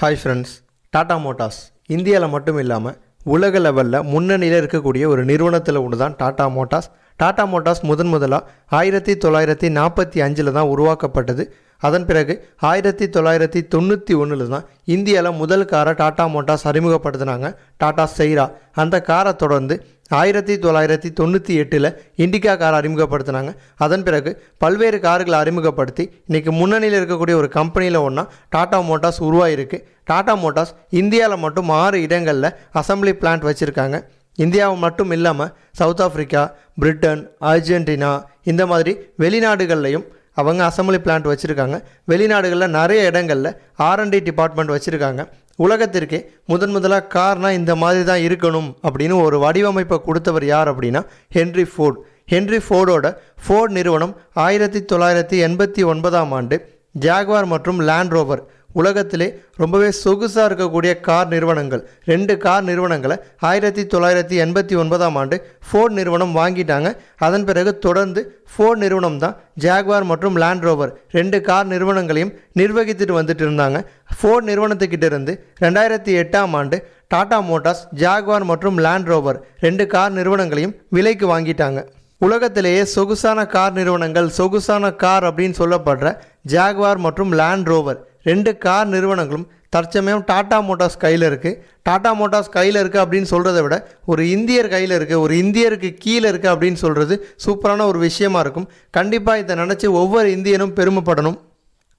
Hi friends Tata Motors இந்தியாவில் மட்டும் இல்லாமல் உலக லெவலில் முன்னணியில் இருக்கக்கூடிய ஒரு நிறுவனத்தில் ஒன்று தான் டாடா மோட்டார்ஸ் டாடா மோட்டார்ஸ் முதன் முதலாக ஆயிரத்தி தொள்ளாயிரத்தி நாற்பத்தி அஞ்சில் தான் உருவாக்கப்பட்டது. அதன் பிறகு ஆயிரத்தி தொள்ளாயிரத்தி தொண்ணூற்றி ஒன்றில் தான் இந்தியாவில் முதல் காரை டாடா மோட்டார்ஸ் அறிமுகப்படுத்தினாங்க. டாடா செய்ரா அந்த காரை தொடர்ந்து ஆயிரத்தி தொள்ளாயிரத்தி தொண்ணூற்றி எட்டில் இண்டிகா கார் அறிமுகப்படுத்தினாங்க. அதன் பிறகு பல்வேறு கார்களை அறிமுகப்படுத்தி இன்றைக்கி முன்னணியில் இருக்கக்கூடிய ஒரு கம்பெனியில் ஒன்றா டாடா மோட்டார்ஸ் உருவாயிருக்கு. டாடா மோட்டார்ஸ் இந்தியாவில் மட்டும் ஆறு இடங்களில் அசம்பிளி பிளான்ட் வச்சுருக்காங்க. இந்தியாவை மட்டும் இல்லாமல் சவுத் ஆஃப்ரிக்கா பிரிட்டன் அர்ஜென்டினா இந்த மாதிரி வெளிநாடுகள்லையும் அவங்க அசம்பிளி பிளான்ட் வச்சுருக்காங்க. வெளிநாடுகளில் நிறைய இடங்களில் ஆர்என்டி டிபார்ட்மெண்ட் வச்சுருக்காங்க. உலகத்திற்கே முதன் முதலாக கார்னால் இந்த மாதிரி தான் இருக்கணும் அப்படின்னு ஒரு வடிவமைப்பை கொடுத்தவர் யார் அப்படின்னா ஹென்ரி ஃபோர்ட். ஹென்ரி ஃபோர்டோட ஃபோர்ட் நிறுவனம் ஆயிரத்தி தொள்ளாயிரத்தி எண்பத்தி ஒன்பதாம் ஆண்டு ஜாக்வார் மற்றும் லேண்ட் ரோவர் உலகத்திலே ரொம்பவே சொகுசாக இருக்கக்கூடிய கார் நிறுவனங்கள். ரெண்டு கார் நிறுவனங்களை ஆயிரத்தி தொள்ளாயிரத்தி எண்பத்தி ஒன்பதாம் ஆண்டு ஃபோர்ட் நிறுவனம் வாங்கிட்டாங்க. அதன் பிறகு தொடர்ந்து ஃபோர்ட் நிறுவனம் தான் ஜாக்வார் மற்றும் லேண்ட் ரோவர் ரெண்டு கார் நிறுவனங்களையும் நிர்வகித்துட்டு வந்துட்டு இருந்தாங்க. ஃபோர்ட் நிறுவனத்துக்கிட்ட இருந்து ரெண்டாயிரத்தி எட்டாம் ஆண்டு டாடா மோட்டார்ஸ் ஜாக்வார் மற்றும் லேண்ட் ரோவர் ரெண்டு கார் நிறுவனங்களையும் விலைக்கு வாங்கிட்டாங்க. உலகத்திலேயே சொகுசான கார் நிறுவனங்கள் சொகுசான கார் அப்படின்னு சொல்லப்படுற ஜாக்வார் மற்றும் லேண்ட் ரோவர் ரெண்டு கார் நிறுவனங்களும் தற்சமயம் டாடா மோட்டார்ஸ் கையில் இருக்குது டாடா மோட்டார்ஸ் கையில் இருக்குது அப்படின்னு சொல்கிறத விட ஒரு இந்தியர் கையில் இருக்குது ஒரு இந்தியருக்கு கீழே இருக்குது அப்படின்னு சொல்கிறது சூப்பரான ஒரு விஷயமா இருக்கும். கண்டிப்பாக இதை நினச்சி ஒவ்வொரு இந்தியனும் பெருமைப்படணும்.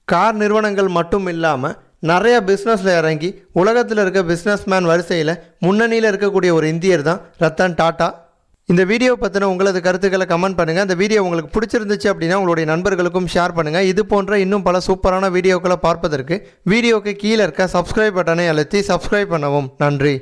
கார் நிறுவனங்கள் மட்டும் இல்லாமல் நிறைய பிஸ்னஸில் இறங்கி உலகத்தில் இருக்க பிஸ்னஸ்மேன் வரிசையில் முன்னணியில் இருக்கக்கூடிய ஒரு இந்தியர் தான் ரத்தன் டாட்டா இந்த வீடியோ பற்றின உங்களது கருத்துக்களை கமெண்ட் பண்ணுங்கள் இந்த வீடியோ உங்களுக்கு பிடிச்சிருந்துச்சு அப்படின்னா உங்களுடைய நண்பர்களுக்கும் ஷேர் பண்ணுங்கள் இது போன்ற இன்னும் பல சூப்பரான வீடியோக்களை பார்ப்பதற்கு வீடியோக்கு கீழே இருக்க சப்ஸ்கிரைப் பட்டனை அழுத்தி சப்ஸ்கிரைப் பண்ணவும். நன்றி.